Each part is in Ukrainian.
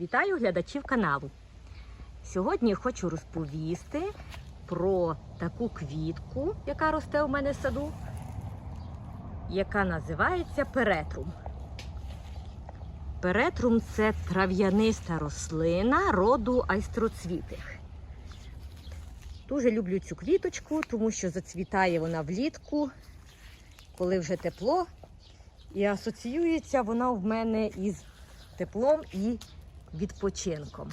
Вітаю глядачів каналу. Сьогодні хочу розповісти про таку квітку, яка росте у мене в саду, яка називається перетрум. Перетрум це трав'яниста рослина роду айстроцвітих. Дуже люблю цю квіточку, тому що зацвітає вона влітку, коли вже тепло. І асоціюється вона в мене із теплом і відпочинком.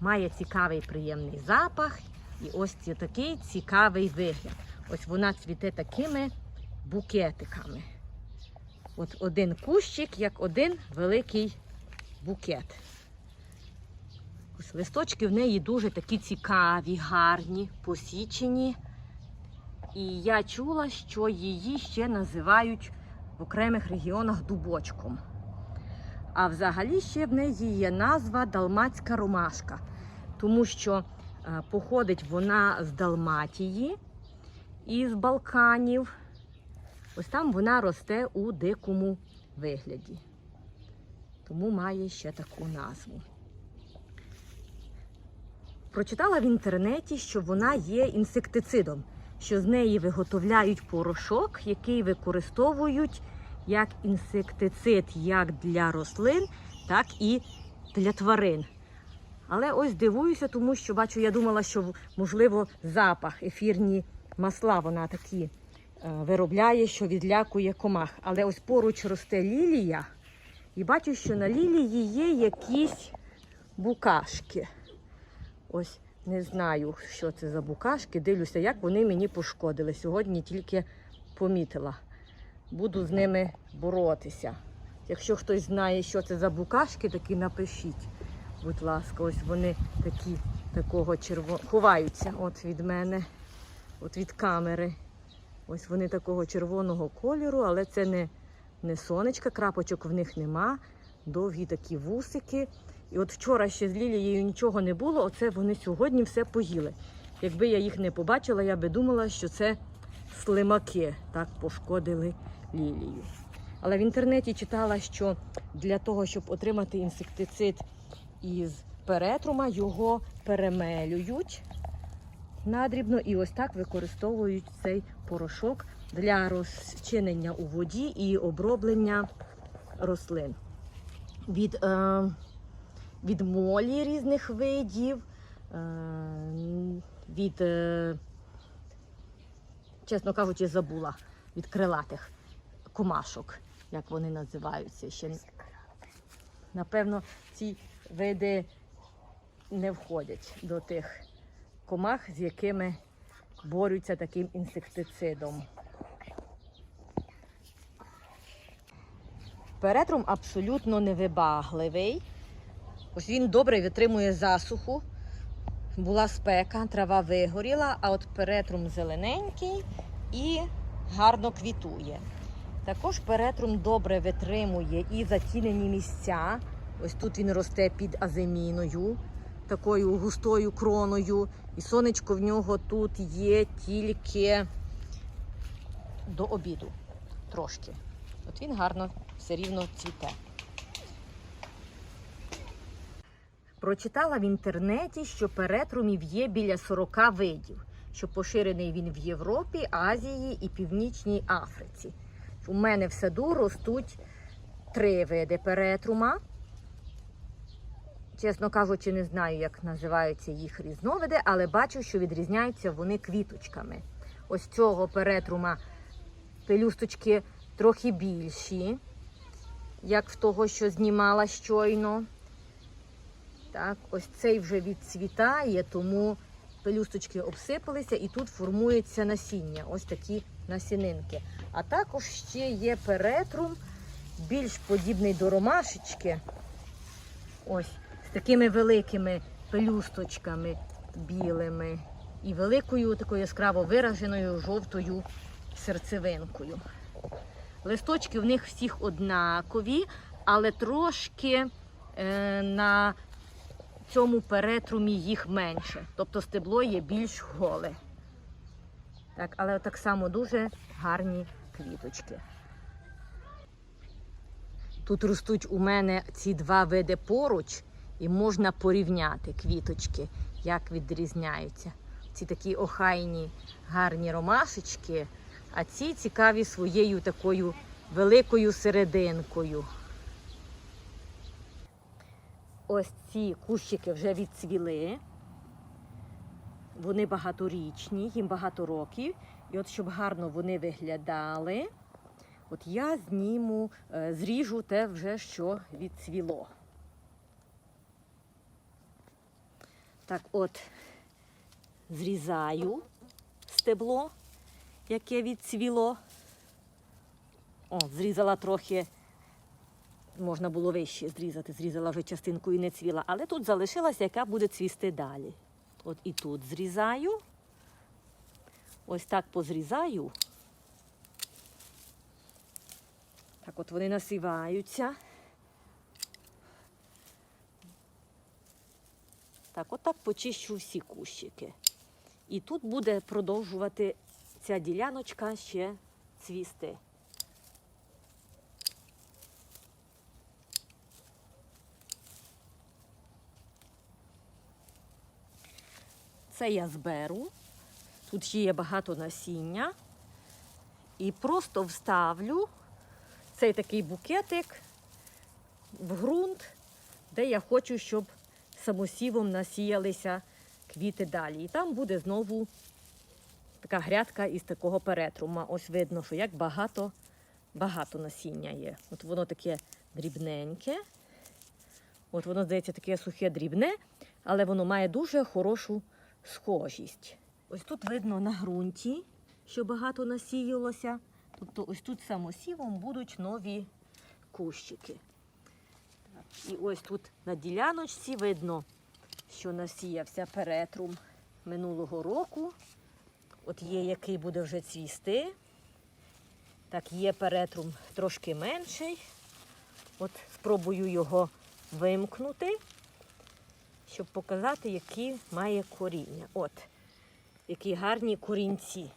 Має цікавий приємний запах і ось такий цікавий вигляд. Ось вона цвіте такими букетиками. От один кущик, як один великий букет. Ось листочки в неї дуже такі цікаві, гарні, посічені. І я чула, що її ще називають в окремих регіонах дубочком. А взагалі ще в неї є назва Далматська ромашка, тому що е, походить вона з Далматії і з Балканів. Ось там вона росте у дикому вигляді. Тому має ще таку назву. Прочитала в інтернеті, що вона є інсектицидом, що з неї виготовляють порошок, який використовують як інсектицид як для рослин, так і для тварин. Але ось дивуюся, тому що бачу, я думала, що можливо запах, ефірні масла вона такі е, виробляє, що відлякує комах. Але ось поруч росте лілія, і бачу, що на лілії є якісь букашки. Ось не знаю, що це за букашки. Дивлюся, як вони мені пошкодили. Сьогодні тільки помітила. Буду з ними боротися. Якщо хтось знає, що це за букашки, такі напишіть. Будь ласка, ось вони такі такого червоного ховаються от від мене, от від камери. Ось вони такого червоного кольору, але це не, не сонечка, крапочок в них нема. Довгі такі вусики. І от вчора ще з Лілією нічого не було, оце вони сьогодні все поїли. Якби я їх не побачила, я би думала, що це слимаки так пошкодили лілію. Але в інтернеті читала, що для того, щоб отримати інсектицид із перетрума, його перемелюють надрібно і ось так використовують цей порошок для розчинення у воді і оброблення рослин. Від, е, від молі різних видів, е, від, е, чесно кажучи, забула від крилатих комашок, як вони називаються. Ще напевно, ці види не входять до тих комах, з якими борються таким інсектицидом. Перетрум абсолютно невибагливий. Ось він добре витримує засуху. Була спека, трава вигоріла, а от перетрум зелененький і гарно квітує. Також перетрум добре витримує і затінені місця. Ось тут він росте під аземіною, такою густою кроною. І сонечко в нього тут є тільки до обіду трошки. От він гарно все рівно цвіте. Прочитала в інтернеті, що перетрумів є біля 40 видів, що поширений він в Європі, Азії і Північній Африці. У мене в саду ростуть три види перетрума. Чесно кажучи, не знаю, як називаються їх різновиди, але бачу, що відрізняються вони квіточками. Ось цього перетрума пелюсточки трохи більші, як в того, що знімала щойно. Так, ось цей вже відцвітає, тому пелюсточки обсипалися і тут формується насіння. Ось такі насінинки. А також ще є перетрум, більш подібний до ромашечки. Ось з такими великими пелюсточками білими і великою такою яскраво вираженою жовтою серцевинкою. Листочки в них всіх однакові, але трошки е, на цьому перетрумі їх менше. Тобто стебло є більш голе. Так, але так само дуже гарні квіточки. Тут ростуть у мене ці два види поруч, І можна порівняти квіточки, як відрізняються. Ці такі охайні, гарні ромашечки, а ці цікаві своєю такою великою серединкою. Ось ці кущики вже відцвіли. Вони багаторічні, їм багато років. І от щоб гарно вони виглядали, от я зніму, е, зріжу те вже, що відцвіло. Так от зрізаю стебло, яке відцвіло. О, зрізала трохи, можна було вище зрізати, зрізала вже частинку і не цвіла, але тут залишилася, яка буде цвісти далі. От і тут зрізаю. Ось так позрізаю. Так от вони насіваються. Так, отак почищу всі кущики. І тут буде продовжувати ця діляночка ще цвісти. Це я зберу. Тут є багато насіння. І просто вставлю цей такий букетик в ґрунт, де я хочу, щоб самосівом насіялися квіти далі. І там буде знову така грядка із такого перетрума. Ось видно, що як багато, багато насіння є. От воно таке дрібненьке. От воно, здається, таке сухе дрібне, але воно має дуже хорошу схожість. Ось тут видно на ґрунті, що багато насіялося. Тобто ось тут самосівом будуть нові кущики. І ось тут на діляночці видно, що насіявся перетрум минулого року. От є, який буде вже цвісти. Так, є перетрум трошки менший. От спробую його вимкнути, щоб показати, які має коріння. От, які гарні корінці.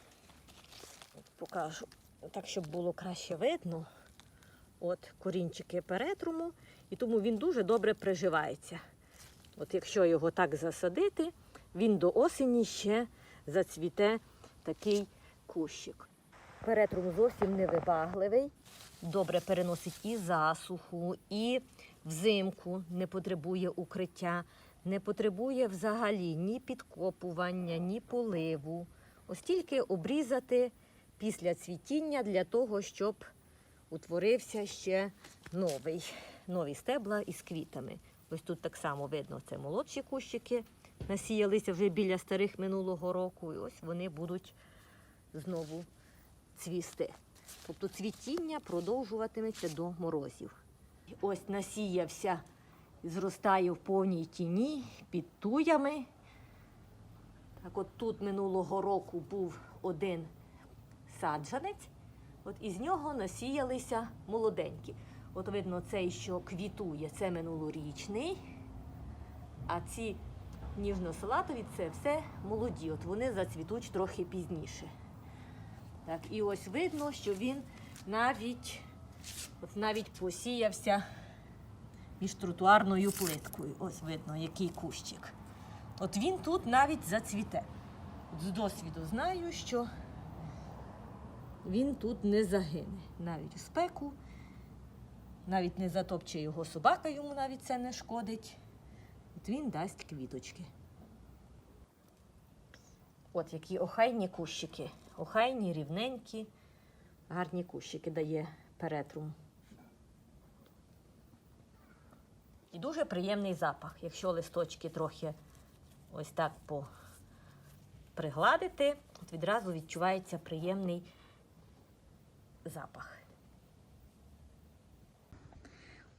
Покажу, так, щоб було краще видно. От корінчики перетруму, і тому він дуже добре приживається. От якщо його так засадити, він до осені ще зацвіте такий кущик. Перетрум зовсім невибагливий, добре переносить і засуху, і взимку не потребує укриття, не потребує взагалі ні підкопування, ні поливу. Ось тільки обрізати після цвітіння для того, щоб утворився ще новий, нові стебла із квітами. Ось тут так само видно, це молодші кущики насіялися вже біля старих минулого року. І ось вони будуть знову цвісти. Тобто цвітіння продовжуватиметься до морозів. Ось насіявся, зростає в повній тіні під туями. Так от тут минулого року був один саджанець, от із нього насіялися молоденькі. От видно, цей, що квітує, це минулорічний, а ці ніжно-салатові це все молоді. От вони зацвітуть трохи пізніше. Так, і ось видно, що він навіть, от навіть посіявся між тротуарною плиткою. Ось видно, який кущик. От він тут навіть зацвіте. От з досвіду знаю, що він тут не загине. Навіть у спеку, навіть не затопче його собака, йому навіть це не шкодить. От він дасть квіточки. От які охайні кущики. Охайні, рівненькі, гарні кущики дає перетрум. І дуже приємний запах. Якщо листочки трохи ось так пригладити, от відразу відчувається приємний запах.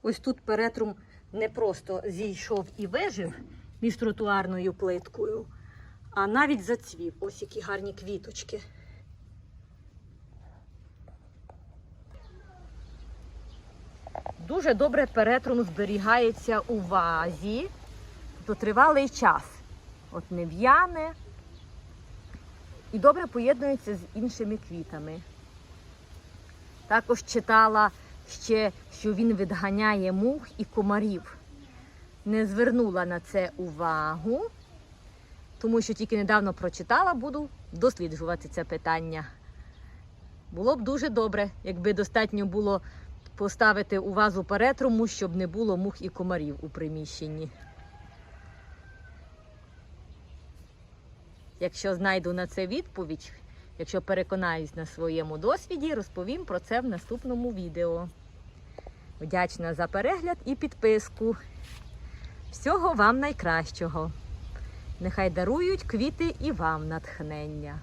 Ось тут перетрум не просто зійшов і вижив між тротуарною плиткою, а навіть зацвів. Ось які гарні квіточки. Дуже добре перетрум зберігається у вазі, тобто тривалий час. От не в'яне і добре поєднується з іншими квітами. Також читала ще, що він відганяє мух і комарів. не звернула на це увагу, тому що тільки недавно прочитала, буду досліджувати це питання. Було б дуже добре, якби достатньо було поставити у вазу перетруму, щоб не було мух і комарів у приміщенні. Якщо знайду на це відповідь, якщо переконаюсь на своєму досвіді, розповім про це в наступному відео. Вдячна за перегляд і підписку. Всього вам найкращого. Нехай дарують квіти і вам натхнення.